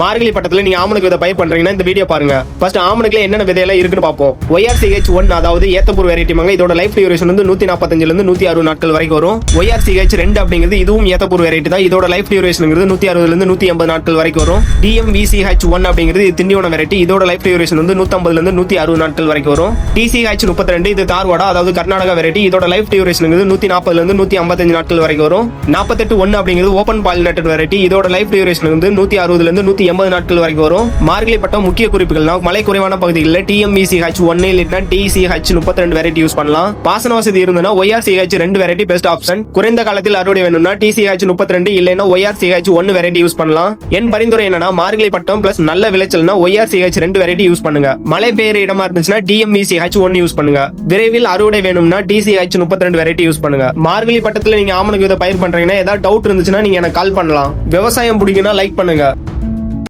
மார்கழி பட்டத்துல நீங்க ஆமணக்கு விதை பயிர் பண்றீங்கன்னா இந்த வீடியோ பாருங்க. ஃபர்ஸ்ட் ஆமணக்குல என்னென்ன விதையெல்லாம் இருக்குன்னு பார்ப்போம். ஒய்ஆர்சிஹெச் ஒன் அதாவது ஏத்தப்பூர் வெரைட்டி மாங்க. இதோட லைஃப் டியூரேஷன் வந்து நூத்தி நாற்பத்தஞ்சுல இருந்து நூத்தி அறுபது நாட்கள் வரைக்கும் வரும். ஒய்ஆர்சிஹெச் ரெண்டு அப்படிங்கிறது இதுவும் ஏத்தப்பூர் வெரைட்டி தான். இதோட லைஃப் டியூரேஷனுங்கிறது நூத்தி அறுபதுல இருந்து நூத்தி எண்பது நாட்கள் வரைக்கும் வரும். டிஎம்விசிஹெச் ஒன் அப்படிங்கிறது இது திண்டிவன வெரைட்டி இதோட லைஃப் டியூரேஷன் வந்து நூத்தம்பதுல இருந்து நூத்தி அறுபது நாட்கள் வரைக்கும் வரும். டிசிஹெச் முப்பத்தி ரெண்டு இது தார்வாடா அதாவது கர்நாடகா வெரைட்டி இதோட லைஃப் டியூரேஷனுங்கிறது நூத்தி நாற்பதுல இருந்து நூத்தி ஐம்பத்தஞ்சு நாட்கள் வரைக்கும் வரும். நாற்பத்தெட்டு ஒன்னு அப்படிங்கிறது ஓப்பன் பாலினேட்டட் வெரைட்டி இதோட லைஃப் டியூரேஷன் வந்து நூத்தி அறுபதுல இருந்து நூத்தி எண்பது நாட்கள் வரைக்கும் வரும். மார்கழி பட்டம் முக்கிய குறிப்புகள்னா மலை குறைவான பகுதிகளில் டிஎம்விசிஹெச் ஒன்னு இல்லைன்னா டிசிஹெச் முப்பத்தி ரெண்டு வெரைட்டி யூஸ் பண்ணலாம். பாசன வசதி இருந்ததுன்னா ஒய்ஆர்சிஹெச் ரெண்டு வெரைட்டி பெஸ்ட் ஆப்ஷன் குறைந்த காலத்தில் அறுவடை வேணும்னா டிசிஹெச் முப்பத்தி ரெண்டு இல்லைன்னா ஒய்ஆர்சிஹெச் ஒன்னு வெரைட்டி யூஸ் பண்ணலாம். என் பரிந்துரை என்னன்னா மார்கழி பட்டம் பிளஸ் நல்ல விளைச்சல்னா ஒய்ஆர்சிஹெச் ரெண்டு வெரைட்டி யூஸ் பண்ணுங்க. மலை பெய்யுற இடமா இருந்துச்சுன்னா டிஎம்விசிஹெச் ஒன்னு யூஸ் பண்ணுங்க. விரைவில் அறுவடை வேணும்னா டிசிஹெச் முப்பத்தி ரெண்டு வெரைட்டி யூஸ் பண்ணுங்க. மார்கழி பட்டத்தில் நீங்க ஆமணக்கு இதை பயிர் பண்றீங்கன்னா ஏதாவது டவுட் இருந்துச்சுன்னா நீங்க எனக்கு கால் பண்ணலாம். விவசாயம் பிடிக்குன்னா லைக் பண்ணுங்க.